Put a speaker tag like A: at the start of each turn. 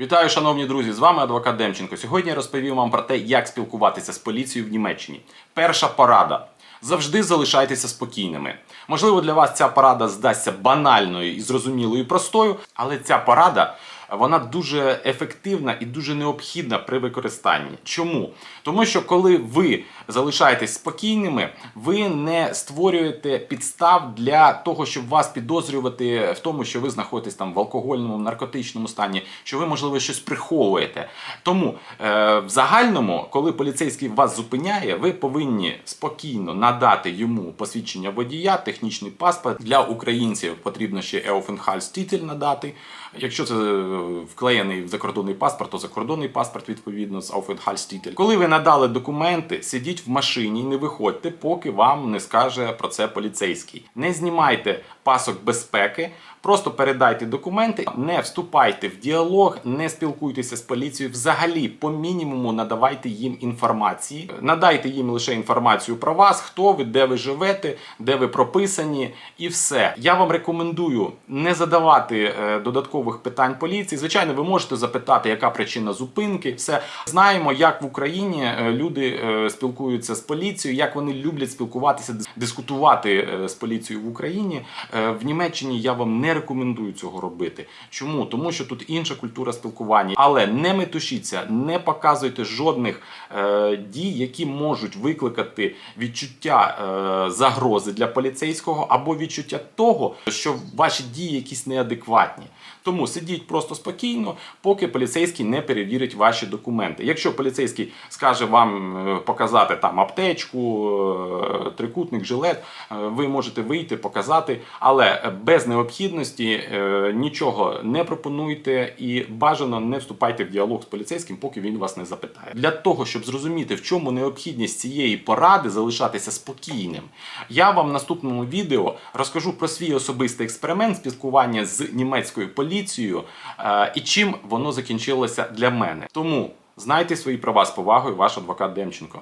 A: Вітаю, шановні друзі! З вами адвокат Демченко. Сьогодні я розповім вам про те, як спілкуватися з поліцією в Німеччині. Перша порада. Завжди залишайтеся спокійними. Можливо, для вас ця порада здасться банальною і зрозумілою і простою, але ця порада вона дуже ефективна і дуже необхідна при використанні. Чому? Тому що коли ви залишаєтесь спокійними, ви не створюєте підстав для того, щоб вас підозрювати в тому, що ви знаходитесь там в алкогольному, наркотичному стані, що ви, можливо, щось приховуєте. Тому е, в загальному, коли поліцейський вас зупиняє, ви повинні спокійно надати йому посвідчення водія, технічний паспорт. Для українців потрібно ще Еофенхальстітель надати. Якщо це е, вклеєний в закордонний паспорт, то закордонний паспорт відповідно з Aufenthaltstitel. Коли ви надали документи, сидіть в машині і не виходьте, поки вам не скаже про це поліцейський. Не знімайте пасок безпеки, просто передайте документи, не вступайте в діалог, не спілкуйтеся з поліцією. Взагалі, по мінімуму надавайте їм інформації. Надайте їм лише інформацію про вас, хто ви, де ви живете, де ви прописані, і все. Я вам рекомендую не задавати е, додаткових питань поліції. Звичайно, ви можете запитати, яка причина зупинки. Все знаємо, як в Україні е, люди е, спілкуються з поліцією, як вони люблять спілкуватися, дис- дискутувати з поліцією в Україні. Е, В Німеччині я вам не рекомендую цього робити. Чому? Тому що тут інша культура спілкування. Але не метушіться, не показуйте жодних е, дій, які можуть викликати відчуття е, загрози для поліцейського або відчуття того, що ваші дії якісь неадекватні. Тому сидіть просто спокійно, поки поліцейський не перевірить ваші документи. Якщо поліцейський скаже вам е, показати там аптечку, е, трикутник, жилет, ви можете вийти, показати, але без необхідності е, нічого не пропонуйте і бажано не вступайте в діалог з поліцейським, поки він вас не запитає. Для того, щоб зрозуміти, в чому необхідність цієї поради залишатися спокійним, я вам в наступному відео розкажу про свій особистий експеримент спілкування з німецькою поліцією е, і чим воно закінчилося для мене. Тому знайте свої права з повагою, ваш адвокат Демченко.